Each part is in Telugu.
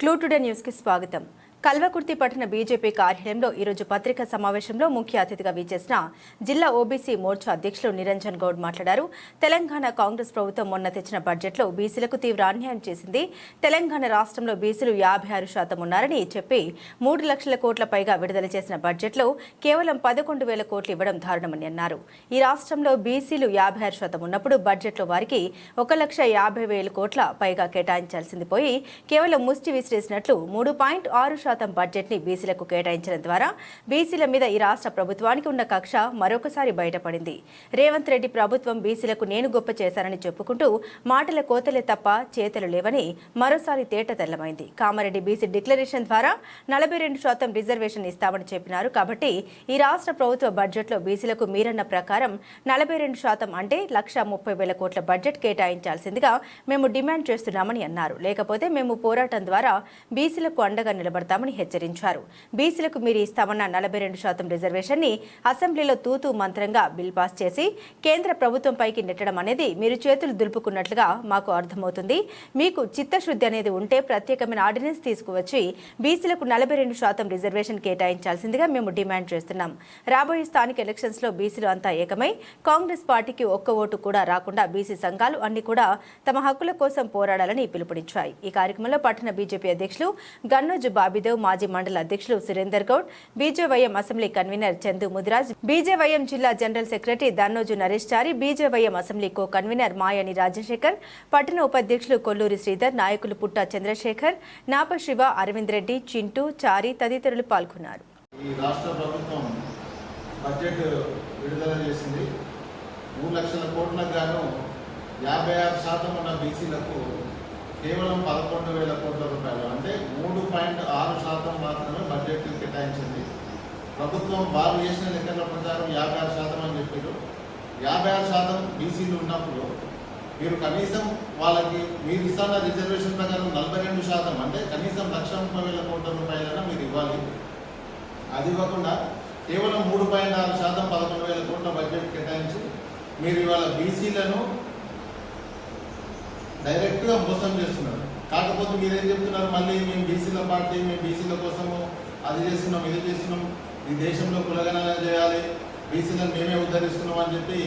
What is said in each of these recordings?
క్లూ టుడే న్యూస్కి స్వాగతం కల్వకుర్తి పట్టణ బీజేపీ కార్యాలయంలో ఈరోజు పత్రికా సమావేశంలో ముఖ్య అతిథిగా విచ్చేసిన జిల్లా ఓబీసీ మోర్చా అధ్యక్షులు నిరంజన్ గౌడ్ మాట్లాడారు. తెలంగాణ కాంగ్రెస్ ప్రభుత్వం మొన్న తెచ్చిన బడ్జెట్లో బీసీలకు తీవ్ర అన్యాయం చేసింది. తెలంగాణ రాష్ట్రంలో బీసీలు యాభై ఆరు శాతం ఉన్నారని చెప్పి మూడు లక్షల కోట్ల పైగా విడుదల చేసిన బడ్జెట్లో కేవలం పదకొండు వేల కోట్లు ఇవ్వడం దారుణమని అన్నారు. ఈ రాష్ట్రంలో బీసీలు యాభై ఆరు శాతం ఉన్నప్పుడు బడ్జెట్లో వారికి ఒక లక్ష యాభై వేల కోట్ల పైగా కేటాయించాల్సింది పోయి కేవలం ముష్టి విసిరేసినట్లు మూడు పాయింట్ ఆరు శాతం బడ్జెట్ని బీసీలకు కేటాయించడం ద్వారా బీసీల మీద ఈ రాష్ట్ర ప్రభుత్వానికి ఉన్న కక్ష మరొకసారి బయటపడింది. రేవంత్ రెడ్డి ప్రభుత్వం బీసీలకు నేను గొప్ప చేశానని చెప్పుకుంటూ మాటల కోతలే తప్ప చేతలు లేవని మరోసారి తేట తెల్లమైంది. కామారెడ్డి బీసీ డిక్లరేషన్ ద్వారా నలభై రెండు శాతం రిజర్వేషన్ ఇస్తామని చెప్పినారు కాబట్టి ఈ రాష్ట్ర ప్రభుత్వ బడ్జెట్లో బీసీలకు మీరన్న ప్రకారం నలభై రెండు శాతం అంటే లక్ష ముప్పై వేల కోట్ల బడ్జెట్ కేటాయించాల్సిందిగా మేము డిమాండ్ చేస్తున్నామని అన్నారు. లేకపోతే మేము పోరాటం ద్వారా బీసీలకు అండగా చేస్తామని హెచ్చరించారు. బీసీలకు మీరు ఇస్తామన్న నలభై రెండు శాతం రిజర్వేషన్ని అసెంబ్లీలో తూతూ మంత్రంగా బిల్ పాస్ చేసి కేంద్ర ప్రభుత్వంపైకి నెట్టడం అనేది మీరు చేతులు దులుపుకున్నట్లుగా మాకు అర్థమవుతుంది. మీకు చిత్తశుద్ధి అనేది ఉంటే ప్రత్యేకమైన ఆర్డినెన్స్ తీసుకువచ్చి బీసీలకు నలభై రెండు శాతం రిజర్వేషన్ కేటాయించాల్సిందిగా మేము డిమాండ్ చేస్తున్నాం. రాబోయే స్థానిక ఎలక్షన్స్లో బీసీలు అంతా ఏకమై కాంగ్రెస్ పార్టీకి ఒక్క ఓటు కూడా రాకుండా బీసీ సంఘాలు అన్ని కూడా తమ హక్కుల కోసం పోరాడాలని పిలుపునిచ్చాయి. ఈ కార్యక్రమంలో పట్టణ బీజేపీ అధ్యక్షులు గన్నోజు బాబిదేవ్ మాజీ మండల అధ్యక్షులు Surender Goud BJYM assembly convener Chandu Mudiraj BJYM జిల్లా general secretary Dannoju Naresh Chari BJYM assembly co convener Mayani Rajasekhar పట్టణ ఉపాధ్యక్షులు కొల్లూరి శ్రీధర్ నాయకులు పుట్ట చంద్రశేఖర్ నాప శివ అరవింద్ రెడ్డి చింటూ చారి తదితరులు పాల్గొన్నారు. ఈ రాష్ట్ర ప్రభుత్వం బడ్జెట్ విడుదల చేసింది. మూడు లక్షల కోట్లకు గాను యాభై ఆరు శాతం ఉన్న బీసీలకు కేవలం పదకొండు వేల కోట్ల రూపాయలు. అంటే మూడు పాయింట్ ఆరు శాతం మాత్రమే బడ్జెట్ కేటాయించింది. ప్రభుత్వం వారు చేసిన లెక్కల ప్రకారం యాభై ఆరు శాతం అని చెప్పారు. యాభై ఆరు శాతం బీసీలు ఉన్నప్పుడు మీరు కనీసం వాళ్ళకి మీరు ఇస్తున్న రిజర్వేషన్ ప్రకారం నలభై రెండు శాతం అంటే కనీసం లక్ష ముప్పై వేల కోట్ల రూపాయలైనా మీరు ఇవ్వాలి. అది ఇవ్వకుండా కేవలం మూడు పాయింట్ ఆరు శాతం పదకొండు వేల కోట్ల బడ్జెట్ కేటాయించి మీరు ఇవాళ బీసీలను డైరెక్ట్గా మోసం చేస్తున్నారు. కాకపోతే మీరేం చెప్తున్నారు? మళ్ళీ మేము బీసీల పార్టీ మేము బీసీల కోసము అది చేస్తున్నాం ఇది చేస్తున్నాం. ఈ దేశంలో కులగణన చేయాలి. బీసీలను మేమే ఉద్ధరిస్తున్నాం అని చెప్పి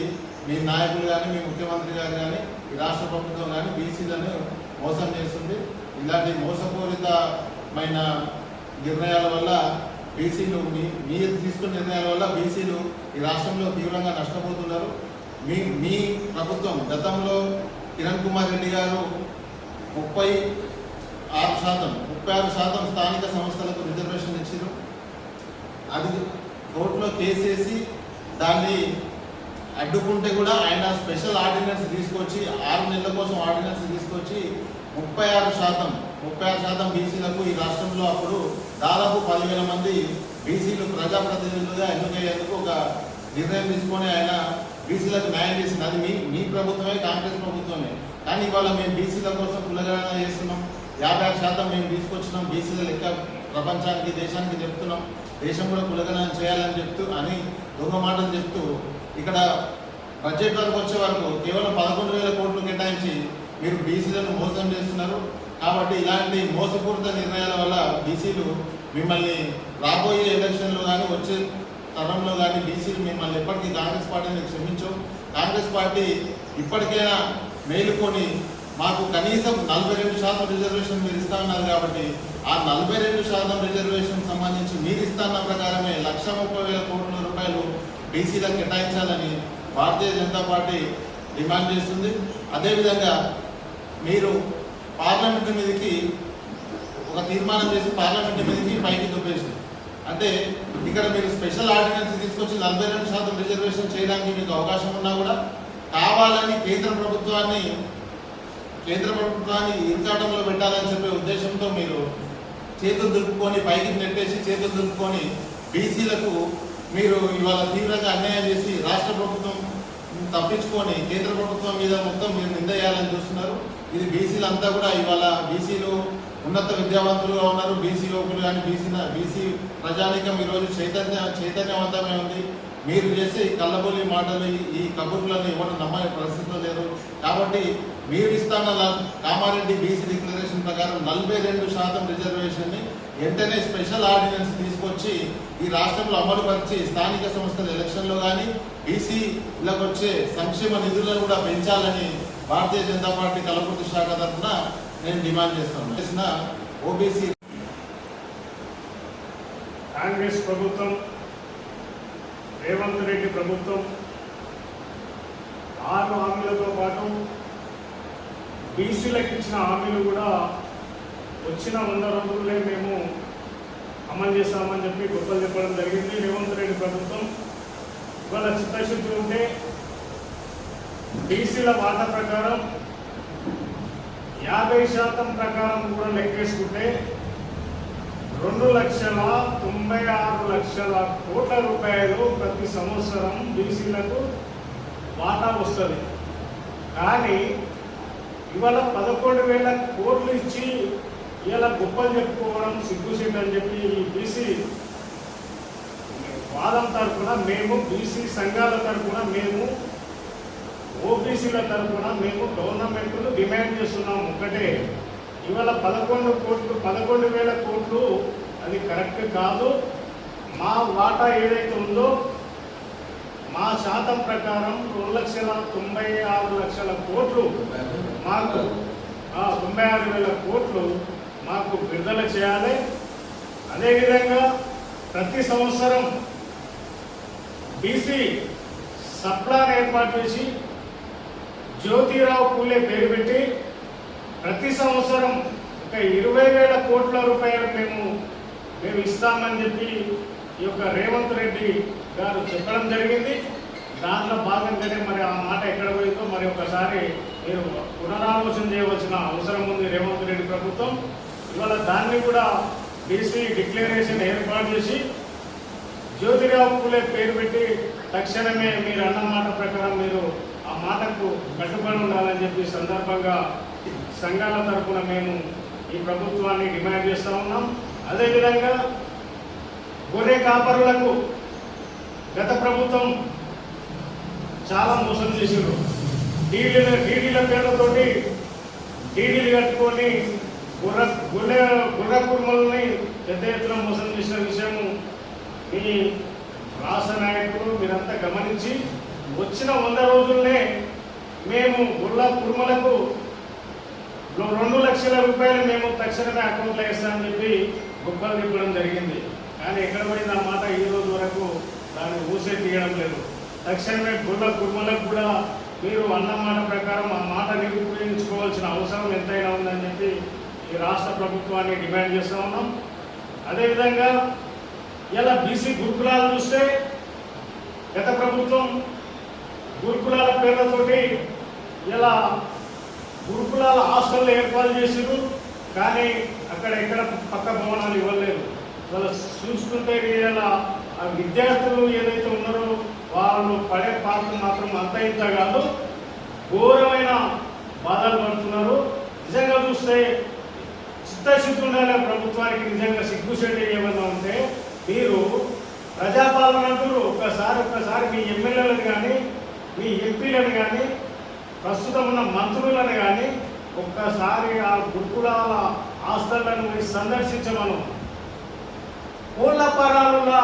మీ నాయకులు కానీ మీ ముఖ్యమంత్రి గారు కానీ ఈ రాష్ట్ర ప్రభుత్వం కానీ బీసీలను మోసం చేస్తుంది. ఇలాంటి మోసపూరితమైన నిర్ణయాల వల్ల బీసీలు మీ మీరు తీసుకున్న నిర్ణయాల వల్ల బీసీలు ఈ రాష్ట్రంలో తీవ్రంగా నష్టపోతున్నారు. మీ మీ ప్రభుత్వం గతంలో కిరణ్ కుమార్ రెడ్డి గారు ముప్పై ఆరు శాతం ముప్పై ఆరు శాతం స్థానిక సంస్థలకు రిజర్వేషన్ ఇచ్చారు అది కోర్టులో కేసేసి దాన్ని అడ్డుకుంటే కూడా ఆయన స్పెషల్ ఆర్డినెన్స్ తీసుకొచ్చి ఆరు నెలల కోసం ఆర్డినెన్స్ తీసుకొచ్చి ముప్పై ఆరు శాతం ముప్పై ఆరు శాతం బీసీలకు ఈ రాష్ట్రంలో అప్పుడు దాదాపు పదివేల మంది బీసీలు ప్రజాప్రతినిధులుగా ఎన్నికయ్యేందుకు ఒక నిర్ణయం తీసుకొని ఆయన బీసీలకు న్యాయం చేసింది. అది మీ మీ ప్రభుత్వమే కాంగ్రెస్ ప్రభుత్వమే. కానీ ఇవాళ మేము బీసీల కోసం కులగణన చేస్తున్నాం. యాభై ఆరు శాతం మేము తీసుకొచ్చినాం. బీసీల లెక్క ప్రపంచానికి దేశానికి చెప్తున్నాం. దేశం కూడా కులగణన చేయాలని చెప్తూ అని దొంగ మాటలు చెప్తూ ఇక్కడ బడ్జెట్ వరకు వచ్చే వరకు కేవలం పదకొండు వేల కోట్లు కేటాయించి మీరు బీసీలను మోసం చేస్తున్నారు. కాబట్టి ఇలాంటి మోసపూరిత నిర్ణయాల వల్ల బీసీలు మిమ్మల్ని రాబోయే ఎలక్షన్లు కానీ వచ్చే తరంలో కానీ బీసీలు మిమ్మల్ని ఎప్పటికీ కాంగ్రెస్ పార్టీని క్షమించవు కాంగ్రెస్ పార్టీ ఇప్పటికైనా మేలుకొని మాకు కనీసం నలభై రెండు శాతం రిజర్వేషన్ మీరు ఇస్తా ఉన్నారు కాబట్టి ఆ నలభై రెండు శాతం రిజర్వేషన్ సంబంధించి మీరు ఇస్తాన్న ప్రకారమే లక్ష ముప్పై వేల కోట్ల రూపాయలు బీసీలకు కేటాయించాలని భారతీయ జనతా పార్టీ డిమాండ్ చేస్తుంది. అదేవిధంగా మీరు పార్లమెంట్ మీదకి ఒక తీర్మానం చేసి పార్లమెంట్ మీదకి పైకి చూపేసింది అంటే ఇక్కడ మీరు స్పెషల్ ఆర్డినెన్స్ తీసుకొచ్చి నలభై రెండు శాతం రిజర్వేషన్ చేయడానికి మీకు అవకాశం ఉన్నా కూడా కావాలని కేంద్ర ప్రభుత్వాన్ని కేంద్ర ప్రభుత్వాన్ని ఇరుకాటంలో పెట్టాలని చెప్పే ఉద్దేశంతో మీరు చేతులు దులుపుకొని పైకి నెట్టేసి చేతులు దులుపుకొని బీసీలకు మీరు ఇవాళ తీవ్రంగా అన్యాయం చేసి రాష్ట్ర ప్రభుత్వం తప్పించుకొని కేంద్ర ప్రభుత్వం మీద మొత్తం మీరు నిందేయాలని చూస్తున్నారు. ఇది బీసీలు అంతా కూడా ఇవాళ బీసీలు ఉన్నత విద్యావంతులుగా ఉన్నారు. బీసీ యువకులు కానీ బీసీ బీసీ ప్రజానికం ఈరోజు చైతన్య చైతన్యవంతమే ఉంది. మీరు చేసే ఈ కళ్ళబొల్లి మాటలు ఈ- కబుర్లను ఎవరు నమ్మని పరిస్థితిలో లేరు. కాబట్టి మీరు ఇస్తాన కామారెడ్డి బీసీ డిక్లరేషన్ ప్రకారం నలభై రెండు శాతం రిజర్వేషన్ని వెంటనే స్పెషల్ ఆర్డినెన్స్ తీసుకొచ్చి ఈ రాష్ట్రంలో అమలుపరిచి స్థానిక సంస్థల ఎలక్షన్లో కానీ బీసీలకు వచ్చే సంక్షేమ నిధులను కూడా పెంచాలని భారతీయ జనతా పార్టీ కలపూర్తి శాఖ తరఫున నేను డిమాండ్ చేస్తాను. చేసిన ఓబీసీ కాంగ్రెస్ ప్రభుత్వం రేవంత్ రెడ్డి ప్రభుత్వం ఆరు హామీలతో పాటు బీసీలకు ఇచ్చిన హామీలు కూడా వచ్చిన వంద రోజుల్లో మేము అమలు చేస్తామని చెప్పి గొప్పలు చెప్పడం జరిగింది. రేవంత్ రెడ్డి ప్రభుత్వం ఇవాళ చిత్తశుద్ధి ఉంటే బీసీల వాటా ప్రకారం యాభై శాతం ప్రకారం కూడా లెక్కేసుకుంటే రెండు లక్షల తొంభై ఆరు లక్షల కోట్ల రూపాయలు ప్రతి సంవత్సరం బీసీలకు వాటా వస్తుంది. కానీ ఇవాళ పదకొండు వేల కోట్లు ఇచ్చి ఇలా గొప్పలు చెప్పుకోవడం సిగ్గుసేట్ అని చెప్పి ఈ బీసీ వాదం తరఫున మేము బీసీ సంఘాల తరఫున మేము ఓబీసీల తరఫున మేము గవర్నమెంట్ను డిమాండ్ చేస్తున్నాం ఒకటే ఇవాళ పదకొండు కోట్లు పదకొండు వేల కోట్లు అది కరెక్ట్ కాదు. మా వాటా ఏదైతే ఉందో మా శాతం ప్రకారం రెండు లక్షల తొంభై ఆరు లక్షల కోట్లు మాకు తొంభై ఆరు వేల కోట్లు మాకు విడుదల చేయాలి. అదేవిధంగా ప్రతి సంవత్సరం బీసీ సప్లాన్ ఏర్పాటు చేసి జ్యోతిరావు పూలే పేరు పెట్టి ప్రతి సంవత్సరం ఒక ఇరవై వేల కోట్ల రూపాయలు మేము మేము ఇస్తామని చెప్పి ఈ యొక్క రేవంత్ రెడ్డి గారు చెప్పడం జరిగింది. దాంట్లో భాగంగానే మరి ఆ మాట ఎక్కడ పోయిందో మరి ఒకసారి మీరు పునరాలోచన చేయవలసిన అవసరం ఉంది రేవంత్ రెడ్డి ప్రభుత్వం. ఇవాళ దాన్ని కూడా బీసీ డిక్లరేషన్ ఏర్పాటు చేసి జ్యోతిరావు పూలే పేరు పెట్టి తక్షణమే మీరు అన్న మాట ప్రకారం మీరు మాటకు కట్టుబడి ఉండాలని చెప్పి సందర్భంగా సంఘాల తరఫున మేము ఈ ప్రభుత్వాన్ని డిమాండ్ చేస్తూ ఉన్నాం. అదేవిధంగా గొర్రె కాపరులకు గత ప్రభుత్వం చాలా మోసం చేసిండ్రు. డీడీల డీడీల పేర్లతోటి డీడీలు కట్టుకొని గుర్ర గుర్రె గుర్ర కుర్మల్ని పెద్ద ఎత్తున మోసం చేసిన విషయము మీ రాష్ట్ర నాయకులు మీరంతా గమనించి వచ్చిన వంద రోజుల్నే మేము గుళ్ళ కుర్మలకు రెండు లక్షల రూపాయలు మేము తక్షణమే అకౌంట్లో వేస్తామని చెప్పి గొప్పలు తిప్పడం జరిగింది. కానీ ఎక్కడ పోయింది మాట? ఈ రోజు వరకు దాన్ని ఊసే తీయడం లేదు. తక్షణమే గుళ్ళ కుర్మలకు కూడా మీరు అన్న మాట ప్రకారం ఆ మాట నిరూపించుకోవాల్సిన అవసరం ఎంతైనా ఉందని చెప్పి ఈ రాష్ట్ర ప్రభుత్వాన్ని డిమాండ్ చేస్తూ ఉన్నాం. అదేవిధంగా ఇలా బీసీ గురుకులాలు చూస్తే గత ప్రభుత్వం గురుకులాల పేర్లతోటి ఇలా గురుకులాల హాస్టల్ ఏర్పాటు చేసారు కానీ అక్కడ ఎక్కడ పక్క భవనాలు ఇవ్వలేదు. వాళ్ళు చూసుకుంటే ఇలా ఆ విద్యార్థులు ఏదైతే ఉన్నారో వాళ్ళు పడే పాత్ర మాత్రం అంత ఇంత కాదు. ఘోరమైన బాధలు పడుతున్నారు. నిజంగా చూస్తే చిత్తశుద్ధి ఉండాలి ప్రభుత్వానికి నిజంగా సిగ్గుసేటి ఏమన్నా ఉంటే మీరు ప్రజాపాలన అంటారు ఒక్కసారి ఒక్కసారి మీ ఎమ్మెల్యేలను కానీ మీ ఎంపీలను కానీ ప్రస్తుతం ఉన్న మంత్రులను కానీ ఒక్కసారి ఆ గురుకులాల హాస్టళ్ళను పోయి సందర్శించమను. కోళ్ళ పరాలుగా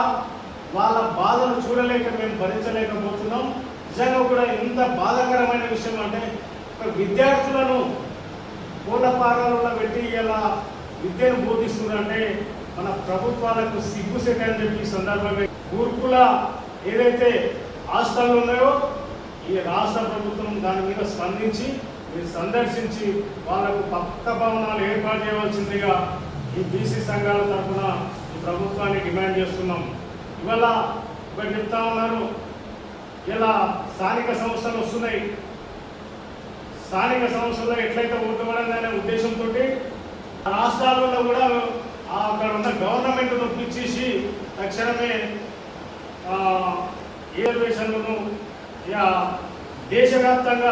వాళ్ళ బాధలు చూడలేక మేము భరించలేకపోతున్నాం. నిజంగా కూడా ఎంత బాధాకరమైన విషయం అంటే విద్యార్థులను కోళ్ళ పారాలలో పెట్టి ఇలా విద్యను బోధిస్తుందంటే మన ప్రభుత్వాలకు సిగ్గుసెట్ అని చెప్పి సందర్భంగా గురుకుల ఏదైతే హాస్టల్ ఉన్నాయో ఈ రాష్ట్ర ప్రభుత్వం దాని మీద స్పందించి మీరు సందర్శించి వాళ్ళకు పక్క భవనాలు ఏర్పాటు చేయవలసిందిగా ఈ బీసీ సంఘాల తరఫున ఈ ప్రభుత్వాన్ని డిమాండ్ చేస్తున్నాం. ఇవాళ ఒకటి చెప్తా ఉన్నారు ఇలా స్థానిక సంస్థలు వస్తున్నాయి. స్థానిక సంస్థల్లో ఎట్లయితే ఓటుపడింది అనే ఉద్దేశంతో రాష్ట్రాలలో కూడా అక్కడ ఉన్న గవర్నమెంట్ నొప్పించేసి తక్షణమే ఆ, ఏ రిజర్వేషన్లను ఇక దేశవ్యాప్తంగా